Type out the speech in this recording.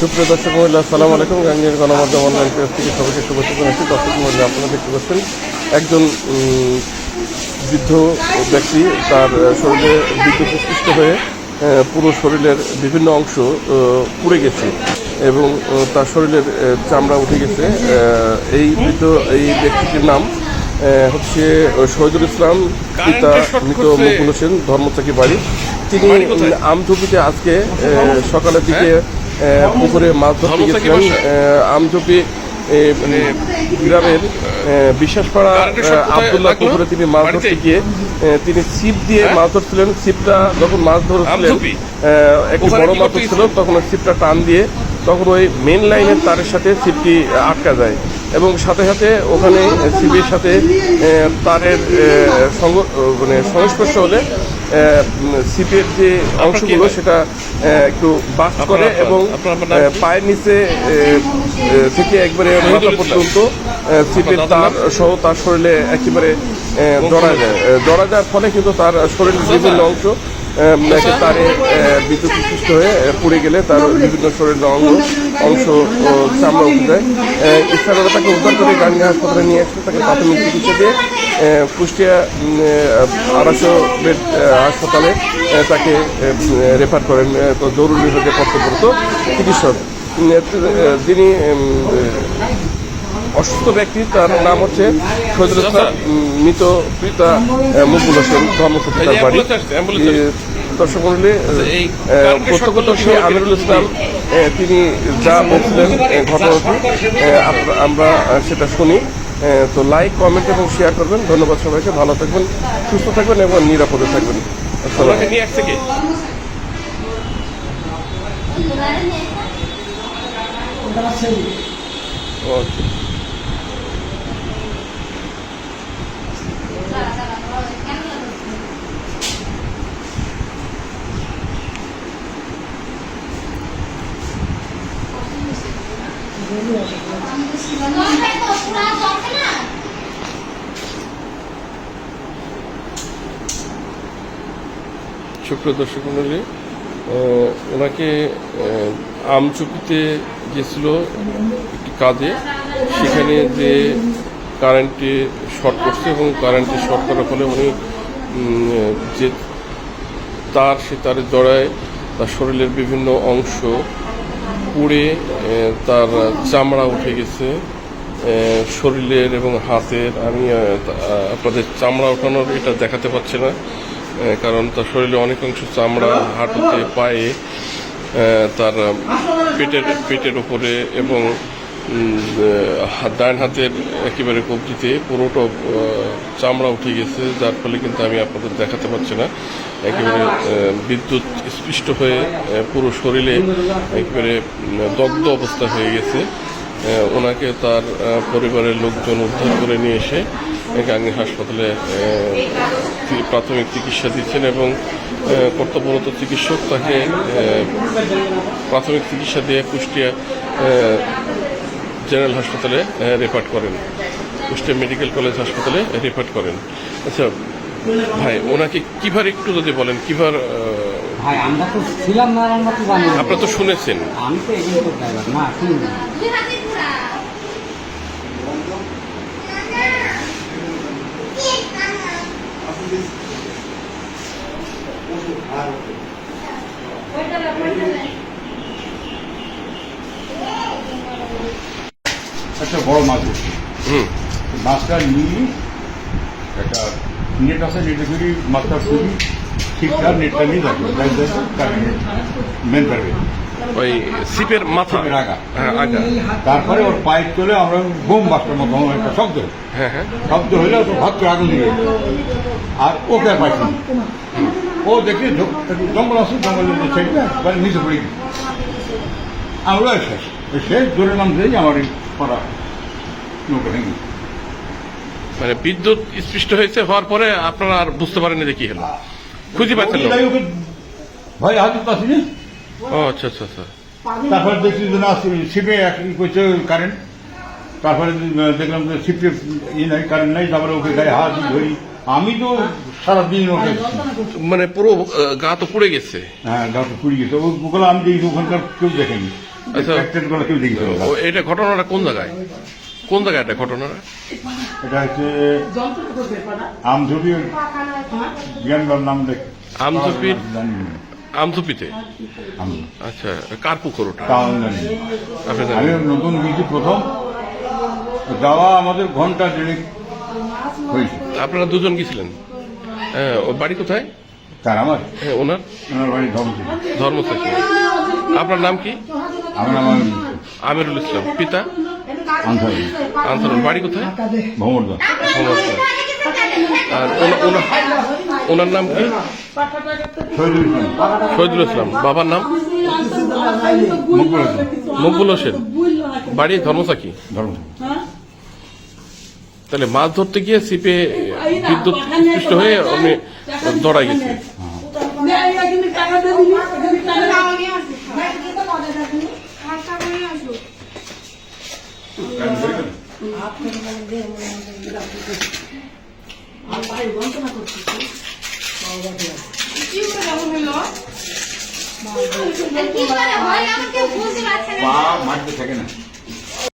সুপ্রিয় দর্শক মহিলা আসসালামু আলাইকুম। গাঙ্গের গণমাধ্যম অনলাইন পেজ থেকে সবাইকে শুভেচ্ছা জানাচ্ছি দর্শক মহিলা আপনারা দেখতে পাচ্ছেন একজন বৃদ্ধ ব্যক্তি তার শরীরে বিদ্যুৎ স্পৃষ্ট হয়ে পুরো শরীরের বিভিন্ন অংশ পুড়ে গেছে এবং তার শরীরের চামড়া উঠে গেছে। এই বৃদ্ধ এই ব্যক্তিটির নাম হচ্ছে শহীদুল ইসলাম পিতা মৃত। মুকুল হোসেন ধর্মচাকি বাড়ি। তিনি? আমঝুপিতে আজকে সকালের দিকে আহ, পুকুরে মাছ ধরতে গেছিলেন এ, মানে গ্রামের বিশ্বাসপাড়া আবদুল্লাহ পুকুরে তিনি মাছ ধরতে গিয়ে তিনি ছিপ দিয়ে হ্যাঁ? মাছ ধরছিলেন। ছিপটা যখন মাছ ধরছিলেন? একটি বড় মাছ ছিল? তখন ওই ছিপটা টান দিয়ে তখন ওই মেন লাইনের তারের সাথে ছিপটি আটকা যায়। এবং সাথে সাথে ওখানে ছিপের সাথে তারের সঙ্গ মানে সংস্পর্শ হলে ছিপের যে অংশগুলো সেটা একটু বাস করে এবং? পায়ের নিচে থেকে একবারে মাথা পর্যন্ত ছিপের তার সহ তার শরীরে একেবারে জড়া যায়। জড়া যাওয়ার ফলে কিন্তু তার শরীরের বিভিন্ন অংশ তারে বিদ্যুৎ সৃষ্ট হয়ে পুড়ে গেলে তার বিভিন্ন শরীরের অঙ্গ অংশ চামড়া উঠে যায়। আহ, তাকে উদ্ধার করে গাঙ্গি হাসপাতালে নিয়ে আসছে তাকে প্রাথমিক চিকিৎসা দিয়ে কুষ্টিয়া আড়াইশো বেড হাসপাতালে তাকে রেফার করেন জরুরি বিভাগে কর্তব্যরত চিকিৎসক। যিনি অসুস্থ ব্যক্তি তার নাম হচ্ছে শহীদুল মৃত পিতা মুকুল হোসেন ধর্মসূত্র তার বাড়ি। দর্শক মন্ডলী কারেন্টের প্রত্যক্ষদর্শী আমিরুল ইসলাম তিনি যা বলছিলেন ঘটনাটি আমরা সেটা শুনি। তো লাইক কমেন্ট এবং শেয়ার করবেন। ধন্যবাদ সবাইকে ভালো থাকবেন সুস্থ থাকবেন এবং নিরাপদে থাকবেন। আসসালাম ওকে দরকার তো পুরা দরকার না সুপ্রিয় দর্শক মন্ডলী ওনাকে আমচুপিতে গেছিল একটি কাজে। সেখানে যে কারেন্টে শর্ট করছে এবং কারেন্টে শর্ট করার ফলে উনি যে তার, সে তারের জড়ায়, তার শরীরের বিভিন্ন অংশ পুড়ে তার চামড়া উঠে গেছে শরীরের এবং হাতের। আমি আপনাদের চামড়া ওঠানোর এটা দেখাতে পারছি না কারণ তার শরীরে অনেক অংশ চামড়া, হাঁটুতে, পায়ে তার পেটের পেটের উপরে এবং ডান হাতের একেবারে কবজিতে পুরোটা চামড়া উঠে গেছে, যার ফলে কিন্তু আমি আপনাদের দেখাতে পারছি না। একেবারে বিদ্যুৎ স্পৃষ্ট হয়ে পুরো শরীরে একেবারে দগ্ধ অবস্থা হয়ে গেছে। ওনাকে তার পরিবারের লোকজন উদ্ধার করে নিয়ে এসে গাঙ্গী হাসপাতালে প্রাথমিক চিকিৎসা দিচ্ছেন এবং কর্তব্যরত চিকিৎসক তাকে প্রাথমিক চিকিৎসা দিয়ে কুষ্টিয়া জেনারেল হাসপাতালে রেফার করেন। কুষ্টিয়া মেডিকেল কলেজ হাসপাতালে রেফার করেন। আচ্ছা ভাই ওনাকে কীভাবে একটু যদি বলেন কীভাবে ভাই আমরা তো ছিলাম না আমরা তো জানি আপনারা তো শুনেছেন। আমি তো ড্রাইভার না শুনি হাতে পুরা একটা বড় মাছ উঠছে হুম। মাছটা নিয়ে একটা নেট আছে নেটে করে মাছটা তুলি ঠিকঠাক নেটটা নিয়ে যাবে। মেন পারবে ওই সিপের মাথা। আগা। হ্যাঁ আগা। তারপরে ওর পাইপ চলে আমরা বোম বাসটার মতো একটা শব্দ। হ্যাঁ হ্যাঁ। শব্দ হইলে তো ভাত করে আগুন দিয়ে আর ওকে আর পাইছি ও দেখি জঙ্গল আছে জঙ্গলের যে সাইডটা মানে নিচে পড়ে আমরা শেষ শেষ জোরে নাম দিয়ে আমার এই পাড়া নৌকা ভেঙে। মানে বিদ্যুৎ স্পৃষ্ট হয়েছে হওয়ার পরে আপনারা আর বুঝতে পারেননি যে কি হলো। খুঁজে পাচ্ছেন ভয় হাতে পাচ্ছি ও আচ্ছা আচ্ছা আচ্ছা। তারপরে দেখছি যে না শিপে এক করছে কারেন্ট তারপরে দেখলাম যে শিপে ই নাই কারেন্ট নাই তারপরে ওকে গায়ে হাত ধরি। আমি তো সারাদিন ওকে মানে পুরো গা তো পুড়ে গেছে। হ্যাঁ গা তো পুড়ে গেছে। ও- ওগুলো আমি দেখি ওখানকার কেউ দেখেনি। আচ্ছা। এটা ঘটনাটা কোন জায়গায়? কোন জায়গায় এটা ঘটনাটা? এটা হচ্ছে আমঝুপি জ্ঞানবার নাম আমঝুপির? জানি আমথুপিতে আচ্ছা কার পুকুর ওটা? আমি নতুন গিয়েছি প্রথম। যাওয়া আমাদের ঘণ্টা দেড়েক হয়েছে। আপনারা দুজন গেছিলেন? হ্যাঁ ও বাড়ি কোথায়? তার আমার? হ্যাঁ ওনার? ওনার বাড়ি ধর্ম ধর্মচাষী আপনার নাম কি? আমার আমার আমিরুল ইসলাম। পিতা? আনসারি। আনসারুল বাড়ি কোথায়? ভ্রমণদা ভ্রমণদা। আর ওনা- ওনা- ওনার নাম কি? শহীদুল ইসলাম। বাবার নাম? মকবুল হোসেন। বাড়ি ধর্মচাকি ধর্ম তাহলে মাছ ধরতে গিয়ে সিপে বিদ্যুৎ স্পৃষ্ট হয়ে আমি দৌড়াই গেছে। কি করে হয়? আমার কেউ বুঝতে পারছে না। পা মাটিতে থাকে না।